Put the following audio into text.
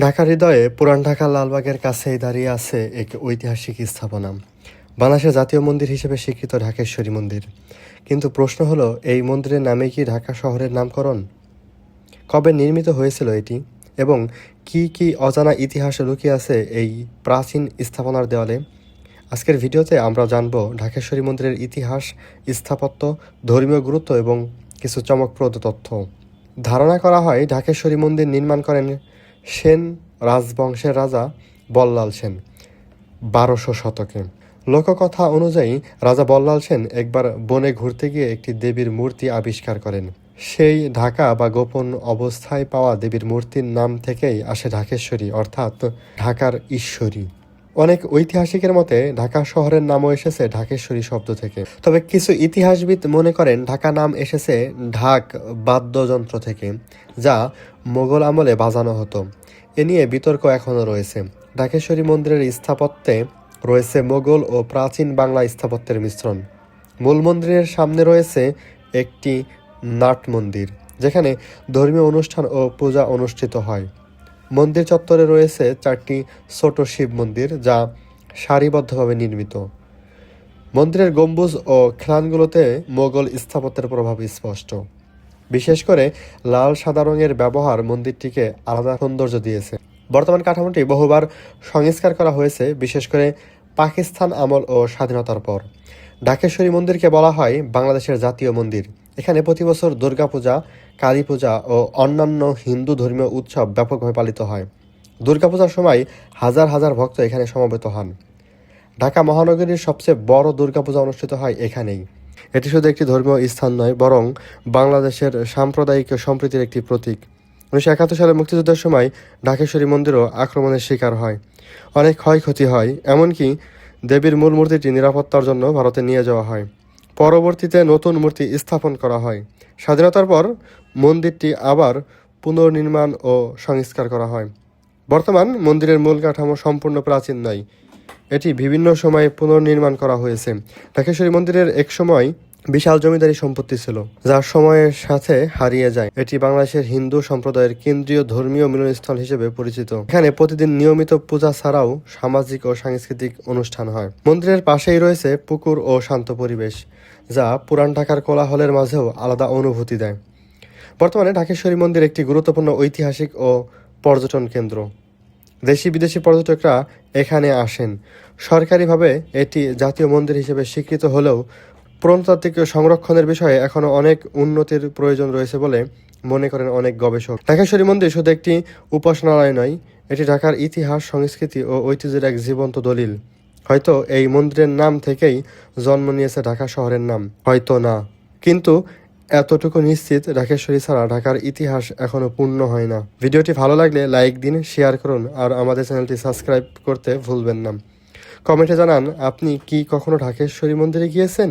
ঢাকার হৃদয়ে পুরান ঢাকা লালবাগের কাছেই দাঁড়িয়ে আছে এক ঐতিহাসিক স্থাপনা। বাংলাদেশের জাতীয় মন্দির হিসেবে স্বীকৃত ঢাকেশ্বরী মন্দির। কিন্তু প্রশ্ন হলো, এই মন্দিরের নামে কি ঢাকা শহরের নামকরণ? কবে নির্মিত হয়েছিল এটি? এবং কি কি অজানা ইতিহাস লুকিয়ে আছে এই প্রাচীন স্থাপনার দেওয়ালে? আজকের ভিডিওতে আমরা জানব ঢাকেশ্বরী মন্দিরের ইতিহাস, স্থাপত্য, ধর্মীয় গুরুত্ব এবং কিছু চমকপ্রদ তথ্য। ধারণা করা হয়, ঢাকেশ্বরী মন্দির নির্মাণ করেন সেন, রাজবংশের রাজা বল্লাল সেন, বারোশো শতকে। লোককথা অনুযায়ী রাজা বল্লাল সেন একবার বনে ঘুরতে গিয়ে একটি দেবীর মূর্তি আবিষ্কার করেন। সেই ঢাকা বা গোপন অবস্থায় পাওয়া দেবীর মূর্তির নাম থেকেই আসে ঢাকেশ্বরী, অর্থাৎ ঢাকার ঈশ্বরী। অনেক ঐতিহাসিকের মতে ঢাকা শহরের নামও এসেছে ঢাকেশ্বরী শব্দ থেকে। তবে কিছু ইতিহাসবিদ মনে করেন ঢাকা নাম এসেছে ঢাক বাদ্যযন্ত্র থেকে, যা মোগল আমলে বাজানো হতো। এ নিয়ে বিতর্ক এখনও রয়েছে। ঢাকেশ্বরী মন্দিরের স্থাপত্যে রয়েছে মোগল ও প্রাচীন বাংলা স্থাপত্যের মিশ্রণ। মূল মন্দিরের সামনে রয়েছে একটি নাট মন্দির, যেখানে ধর্মীয় অনুষ্ঠান ও পূজা অনুষ্ঠিত হয়। মন্দির চত্বরে রয়েছে চারটি ছোট শিব মন্দির যা সারিবদ্ধভাবে নির্মিত। মন্দিরের গম্বুজ ও খ্লানগুলোতে মোগল স্থাপত্যের প্রভাব স্পষ্ট। বিশেষ করে লাল, সাদা রঙের ব্যবহার মন্দিরটিকে আলাদা সৌন্দর্য দিয়েছে। বর্তমান কাঠামোটি বহুবার সংস্কার করা হয়েছে, বিশেষ করে পাকিস্তান আমল ও স্বাধীনতার পর। ঢাকেশ্বরী মন্দিরকে বলা হয় বাংলাদেশের জাতীয় মন্দির। এখানে প্রতি বছর দুর্গাপূজা কালী পূজা ও অন্যান্য হিন্দু ধর্মীয় উৎসব ব্যাপকভাবে পালিত হয়। দুর্গাপূজার সময় হাজার হাজার ভক্ত এখানে সমবেত হন। ঢাকা মহানগরীর সবচেয়ে বড় দুর্গাপূজা অনুষ্ঠিত হয় এখানেই। এটি শুধু একটি ধর্মীয় স্থান নয়, বরং বাংলাদেশের সাম্প্রদায়িক সম্প্রীতির একটি প্রতীক। উনিশশো একাত্তর সালে মুক্তিযুদ্ধের সময় ঢাকেশ্বরী মন্দিরও আক্রমণের শিকার হয়। অনেক ক্ষয়ক্ষতি হয়, এমনকি দেবীর মূল মূর্তিটি নিরাপত্তার জন্য ভারতে নিয়ে যাওয়া হয়। পরবর্তীতে নতুন মূর্তি স্থাপন করা হয়। স্বাধীনতার পর মন্দিরটি আবার পুনর্নির্মাণ ও সংস্কার করা হয়। বর্তমান মন্দিরের মূল কাঠামো সম্পূর্ণ প্রাচীন নয়। এটি বিভিন্ন সময়ে পুনর্নির্মাণ করা হয়েছে। ঢাকেশ্বরী মন্দিরের এক সময় বিশাল জমিদারি সম্পত্তি ছিল, যা সময়ের সাথে হারিয়ে যায়। এটি বাংলাদেশের হিন্দু সম্প্রদায়ের কেন্দ্রীয় ধর্মীয় মিলনস্থল হিসেবে পরিচিত। এখানে প্রতিদিন নিয়মিত পূজা ছাড়াও সামাজিক ও সাংস্কৃতিক অনুষ্ঠান হয়। মন্দিরের পাশেই রয়েছে পুকুর ও শান্ত পরিবেশ। যা পুরান ঢাকার কোলাহলের মাঝেও আলাদা অনুভূতি দেয়। বর্তমানে ঢাকেশ্বরী মন্দির একটি গুরুত্বপূর্ণ ঐতিহাসিক ও পর্যটন কেন্দ্র। দেশি বিদেশি পর্যটকরা এখানে আসেন। সরকারিভাবে এটি জাতীয় মন্দির হিসেবে স্বীকৃত হলেও প্রত্নতাত্ত্বিক সংরক্ষণের বিষয়ে এখনও অনেক উন্নতির প্রয়োজন রয়েছে বলে মনে করেন অনেক গবেষক। ঢাকেশ্বরী মন্দির শুধু একটি উপাসনালয় নয়, এটি ঢাকার ইতিহাস, সংস্কৃতি ও ঐতিহ্যের এক জীবন্ত দলিল। হয়তো এই মন্দিরের নাম থেকেই জন্ম নিয়েছে ঢাকা শহরের নাম। হয়তো না। কিন্তু এতটুকু নিশ্চিত রাকেশ্বরী ছাড়া ঢাকার ইতিহাস এখনও পূর্ণ হয় না। ভিডিওটি ভালো লাগলে লাইক দিন, শেয়ার করুন, আর আমাদের চ্যানেলটি সাবস্ক্রাইব করতে ভুলবেন না। কমেন্টে জানান, আপনি কি কখনো ঢাকেশ্বরী মন্দিরে গিয়েছেন?